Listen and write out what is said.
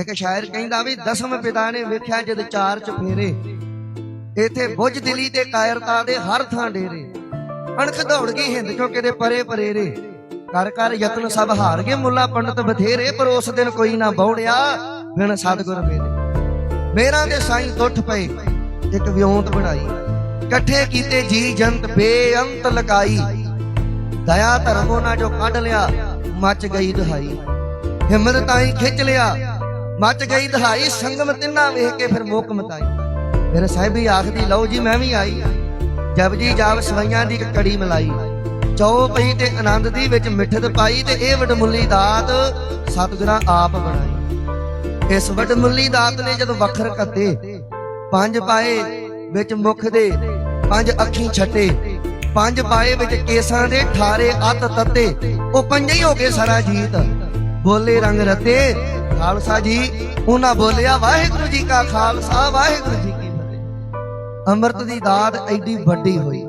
ਇੱਕ ਸ਼ਾਇਰ ਕਹਿੰਦਾ ਵੀ ਦਸਮ ਪਿਤਾ ਨੇ ਵੇਖਿਆ ਜਦ ਚਾਰ ਚਫੇਰੇ ਇਥੇ ਬੁੱਝ ਦਿਲੀ ਤੇ ਕਾਇਰਤਾ ਦੇ ਹਰ ਥਾਂ ਡੇਰੇ। ਅਣਖ ਦੌੜ ਗਈ ਹਿੰਦ ਚੋਂ ਕਿਤੇ ਪਰੇ ਪਰੇਰੇ। ਕਰ ਕਰ ਯਤਨ ਸਭ ਹਾਰ ਗਏ, ਮੁੱਲਾ ਪੰਡਤ ਬਥੇਰੇ, ਪਰ ਉਸ ਦਿਨ ਕੋਈ ਨਾ ਬੌੜਿਆ ਬਿਨ ਸਤਗੁਰ ਮੇਰੇ। ਮੇਰਾ ਦੇ ਸਾਈਂ ਟੁੱਟ ਪਏ, ਇੱਕ ਵਿਉਂਤ ਬਣਾਈ। ਇਕੱਠੇ ਕੀਤੇ ਜੀ ਜੰਤ ਬੇਅੰਤ ਲਗਾਈ। ਦਇਆ ਧਰਮ ਉਹਨਾਂ ਜੋ ਕੱਢ ਲਿਆ, ਮੱਚ ਗਈ ਦਹਾਈ। ਹਿੰਮਤ ਤਾਈ ਖਿੱਚ ਲਿਆ। ਮੱਚ ਗਈ ਦਹਾਈ, ਸੰਗਮ ਤਿੰਨਾ ਵੇਖ ਕੇ ਫਿਰ ਮੁੱਕ ਮਤਾਈ ਫਿਰ ਸਾਹਿਬੀ ਆਖਦੀ, ਲਓ ਜੀ, ਮੈਂ ਵੀ ਆਈ। ਜਬ ਜੀ ਜਾਬ ਸਵਈਆਂ ਦੀ ਕੜੀ ਮਲਾਈ। ਚੌ ਪਈ ਤੇ ਆਨੰਦ ਦੀ ਵਿੱਚ ਮਿੱਠਤ ਪਾਈ ਤੇ ਇਹ ਵਡਮੁੱਲੀ ਦਾਤ ਸਤਿਗੁਰਾਂ ਆਪ ਬਣਾਈ। ਇਸ ਵਡਮੁੱਲੀ ਦਾਤ ਨੇ ਜਦ ਵੱਖਰ ਕੱਤੇ, ਪੰਜ ਪਾਏ ਵਿੱਚ ਮੁਖ ਦੇ, ਪੰਜ ਅੱਖੀ ਛੱਟੇ। ਪੰਜ ਪਾਏ ਵਿੱਚ ਕੇਸਾਂ ਦੇ ਠਾਰੇ ਅੱਤ ਤੱਤੇ। ਉਹ ਪੰਜੇ ਹੀ ਹੋ ਗਏ ਸਾਰਾ ਜੀਤ। ਬੋਲੇ ਰੰਗ ਰਤੇ। ਖਾਲਸਾ ਜੀ, ਉਹਨਾਂ ਬੋਲਿਆ, ਵਾਹਿਗੁਰੂ ਜੀ ਕਾ ਖਾਲਸਾ, ਵਾਹਿਗੁਰੂ ਜੀ ਕੀ ਫਤਿਹ। ਅੰਮ੍ਰਿਤ ਦੀ ਦਾਤ ਐਡੀ ਵੱਡੀ ਹੋਈ।